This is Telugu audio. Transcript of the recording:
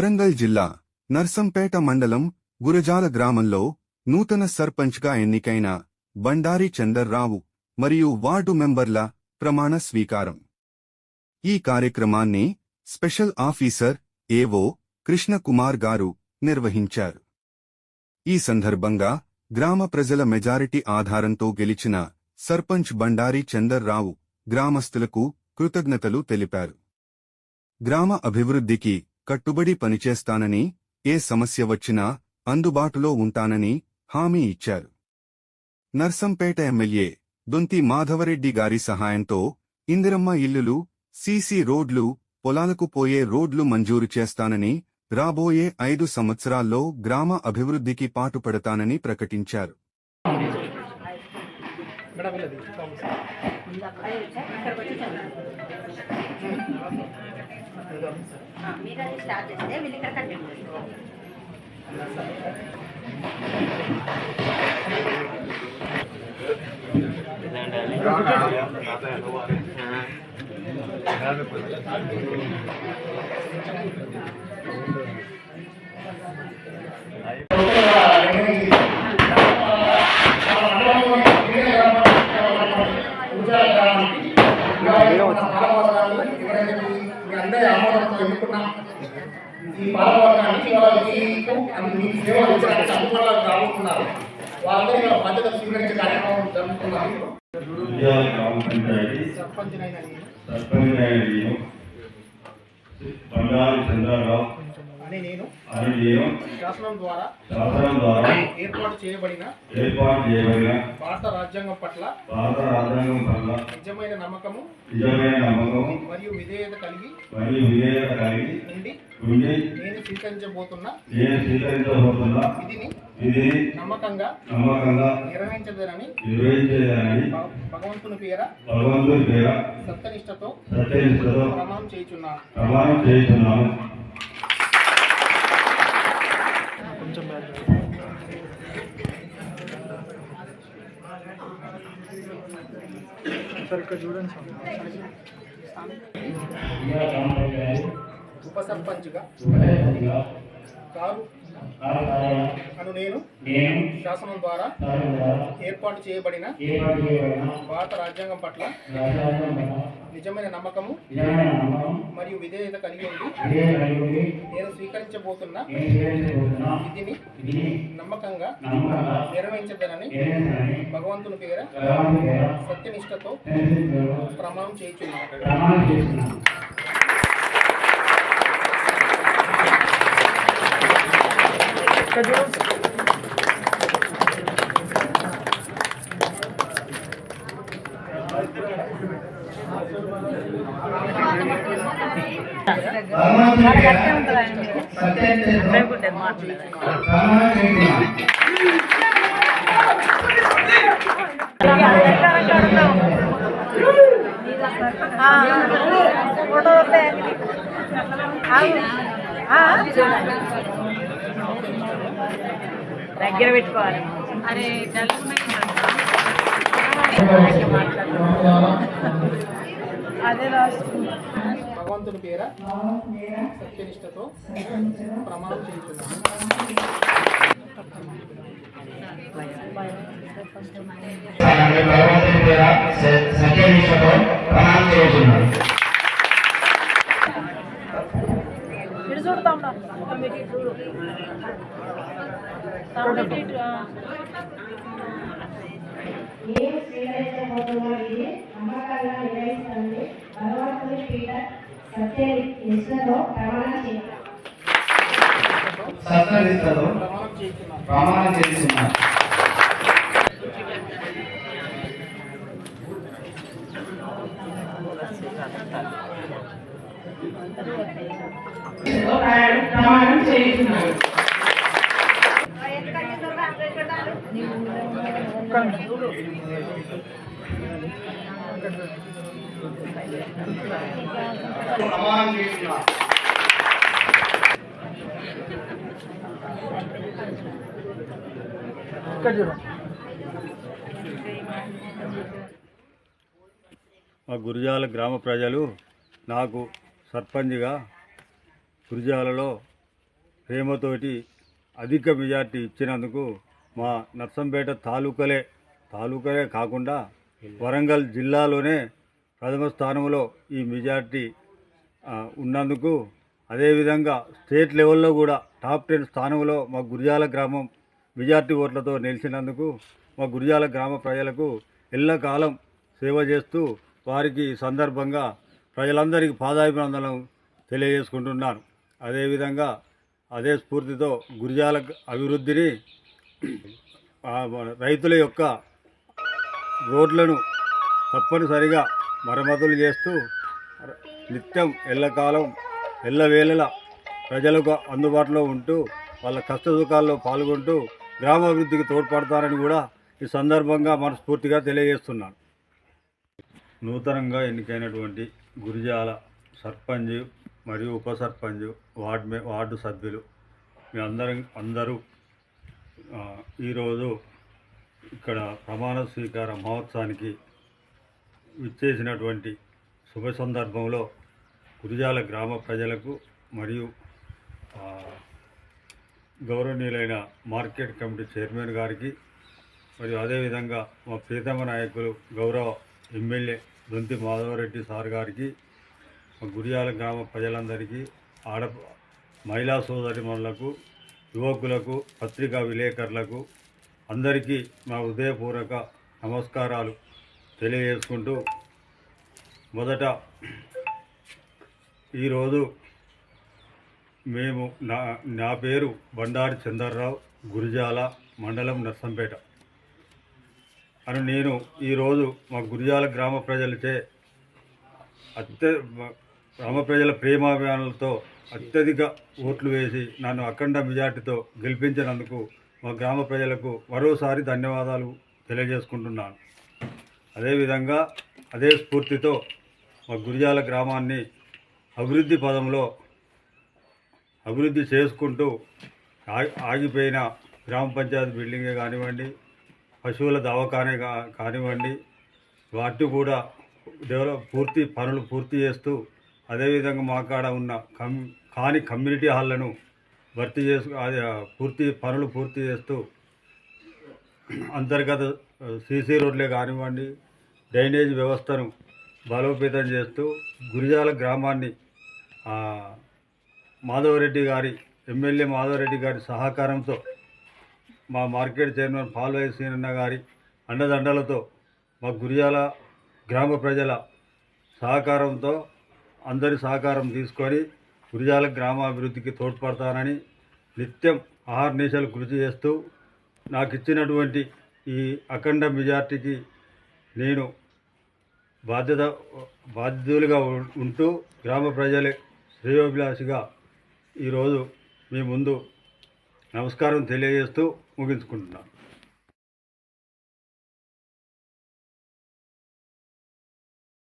వరంగల్ జిల్లా నర్సంపేట మండలం గురజాల గ్రామంలో నూతన సర్పంచ్గా ఎన్నికైన బండారి చందర్రావు మరియు వార్డు మెంబర్ల ప్రమాణ స్వీకారం. ఈ కార్యక్రమాన్ని స్పెషల్ ఆఫీసర్ ఏవో కృష్ణకుమార్ గారు నిర్వహించారు. ఈ సందర్భంగా గ్రామ ప్రజల మెజారిటీ ఆధారంతో గెలిచిన సర్పంచ్ బండారి చందర్రావు గ్రామస్తులకు కృతజ్ఞతలు తెలిపారు. గ్రామ అభివృద్ధికి కట్టుబడి పనిచేస్తానని ఏ సమస్య వచ్చినా అందుబాటులో ఉంటానని హామీ ఇచ్చారు. నర్సంపేట ఎమ్మెల్యే దొంతి మాధవరెడ్డి గారి సహాయంతో ఇందిరమ్మ ఇల్లులు సీసీ రోడ్లు పొలాలకు పోయే రోడ్లు మంజూరు చేస్తానని రాబోయే ఐదు సంవత్సరాల్లో గ్రామ అభివృద్ధికి పాటుపడతానని ప్రకటించారు. మీరు అది స్టార్ట్ చేస్తే వీళ్ళు ఇక్కడ కంటిన్యూ చేస్తారు మీ అందరి ఎన్నుకున్నాం ఈ పాలవర్గానికి వాళ్ళకి మీ సేవ చేయడానికి అందుబాటులో రాబోతున్నారు వాళ్ళందరూ వాళ్ళ బాధ్యత స్వీకరించే కార్యక్రమం జరుగుతున్నారు సర్పంచ్ అయిన చంద్రరావు అని నేను శాసనం ద్వారా శాసనం ద్వారా ఏర్పాటు చేయబడిన ఏర్పాటు చేయబడిన భారత రాజ్యాంగం పట్ల భారత రాజ్యాంగం పట్ల నిజమైన నమ్మకము నిజమైన మరియు విధేయత కలిగి మరియు విధేయత కలిగి ఉండి ఉండి నేను స్వీకరించబోతున్న నేను స్వీకరించబోతున్న విధిని విధిని నమ్మకంగా నమ్మకంగా భగ- భగవంతుని పేర భగవంతుడి పేర సత్యనిష్టతో సత్యనిష్టతో ప్రమాణం చేయుచున్నాను. ప్రమాణం చేస్తున్నాను ఉప సర్పంచ్గా కారు అను నేను శాసనం ద్వారా ఏర్పాటు చేయబడిన భారత రాజ్యాంగం పట్ల నిజమైన నమ్మకము మరియు విధేయత కలిగి ఉండి నేను స్వీకరించబోతున్న విధిని నమ్మకంగా నిర్వహించదనని భగవంతుని పేర సత్యనిష్టతో ప్రమాణం చేయుచున్నాను దగ్గర పెట్టుకోవాలి. అరే అదే రాసుకున్నా భగవంతుని పేర సత్యనిష్టతో ప్రమాణం చేస్తున్నాను. నేను స్వీకరించబోతున్న విధి నమ్మకంగా నిర్వహిస్తుంది భగవంతుని పీఠ సత్య నిష్ఠతో ప్రమాణం చేస్తున్నాను ప్రమాణం చేస్తున్నాను ప్రమాణం మా గురిజాల గ్రామ ప్రజలు నాకు సర్పంచ్గా గురిజాలలో ప్రేమతోటి అధిక మెజార్టీ ఇచ్చినందుకు మా నర్సంపేట తాలూకలే తాలూకలే కాకుండా వరంగల్ జిల్లాలోనే ప్రథమ స్థానంలో ఈ మెజార్టీ ఉన్నందుకు అదేవిధంగా స్టేట్ లెవెల్లో కూడా టాప్ టెన్ స్థానంలో మా గురిజాల గ్రామం మెజార్టీ ఓట్లతో నిలిచినందుకు మా గురిజాల గ్రామ ప్రజలకు ఎల్లకాలం సేవ చేస్తూ వారికి సందర్భంగా ప్రజలందరికీ పాదాభివందనం తెలియజేసుకుంటున్నాను. అదేవిధంగా అదే స్ఫూర్తితో గురిజాల అభివృద్ధిని రైతుల యొక్క రోడ్లను తప్పనిసరిగా మరమ్మతులు చేస్తూ నిత్యం ఎల్లకాలం ఎల్లవేళలా ప్రజలకు అందుబాటులో ఉంటూ వాళ్ళ కష్ట సుఖాల్లో పాల్గొంటూ గ్రామాభివృద్ధికి తోడ్పడతారని కూడా ఈ సందర్భంగా మనస్ఫూర్తిగా తెలియజేస్తున్నాను. నూతనంగా ఎన్నికైనటువంటి గురిజాల సర్పంచ్ మరియు ఉప సర్పంచ్ వార్డు మే వార్డు సభ్యులు మీ అందరం అందరూ ఈరోజు ఇక్కడ ప్రమాణ స్వీకార మహోత్సవానికి విచ్చేసినటువంటి శుభ సందర్భంలో గురిజాల గ్రామ ప్రజలకు మరియు గౌరవనీయులైన మార్కెట్ కమిటీ చైర్మన్ గారికి మరియు అదేవిధంగా మా ప్రీతమ నాయకులు గౌరవ ఎమ్మెల్యే దొంతి మాధవరెడ్డి సార్ గారికి మా గురియాల గ్రామ ప్రజలందరికీ ఆడ మహిళా సోదరిమణులకు యువకులకు పత్రికా విలేకరులకు అందరికీ మా హృదయపూర్వక నమస్కారాలు. తెలియజేసుకుంటూ మొదట ఈరోజు మేము నా నా పేరు బండారి చందర్రావు గురిజాల మండలం నర్సంపేట. అని నేను ఈరోజు మా గురిజాల గ్రామ ప్రజలచే అత్య గ్రామ ప్రజల ప్రేమాభిమానులతో అత్యధిక ఓట్లు వేసి నన్ను అఖండ మెజార్టీతో గెలిపించినందుకు మా గ్రామ ప్రజలకు మరోసారి ధన్యవాదాలు తెలియజేసుకుంటున్నాను. అదేవిధంగా అదే స్ఫూర్తితో మా గురిజాల గ్రామాన్ని అభివృద్ధి పదంలో అభివృద్ధి చేసుకుంటూ ఆగిపోయిన గ్రామ పంచాయతీ బిల్డింగే కానివ్వండి పశువుల దవాఖానే కా కానివ్వండి వాటి కూడా డెవలప్ పూర్తి పనులు పూర్తి చేస్తూ అదేవిధంగా మా కాడ ఉన్న కమ్ కాని కమ్యూనిటీ హాల్లను భర్తీ చేసు పూర్తి పనులు పూర్తి చేస్తూ అంతర్గత సీసీ రోడ్లే కానివ్వండి డ్రైనేజ్ వ్యవస్థను బలోపేతం చేస్తూ గురిజాల గ్రామాన్ని మాధవరెడ్డి గారి ఎమ్మెల్యే మాధవరెడ్డి గారి సహకారంతో మా మార్కెట్ చైర్మన్ పాల్వై సీనన్న గారి అండదండలతో మా గురిజాల గ్రామ ప్రజల సహకారంతో అందరి సహకారం తీసుకొని గురిజాల గ్రామాభివృద్ధికి తోడ్పడతానని నిత్యం ఆహార్నిశలు కృషి చేస్తూ నాకు ఇచ్చినటువంటి ఈ అఖండ మెజార్టీకి నేను బాధ్యత బాధ్యులుగా ఉంటూ గ్రామ ప్రజలే శ్రేయోభిలాషిగా ఈరోజు మీ ముందు నమస్కారం తెలియజేస్తూ ముగించుకుంటున్నాను.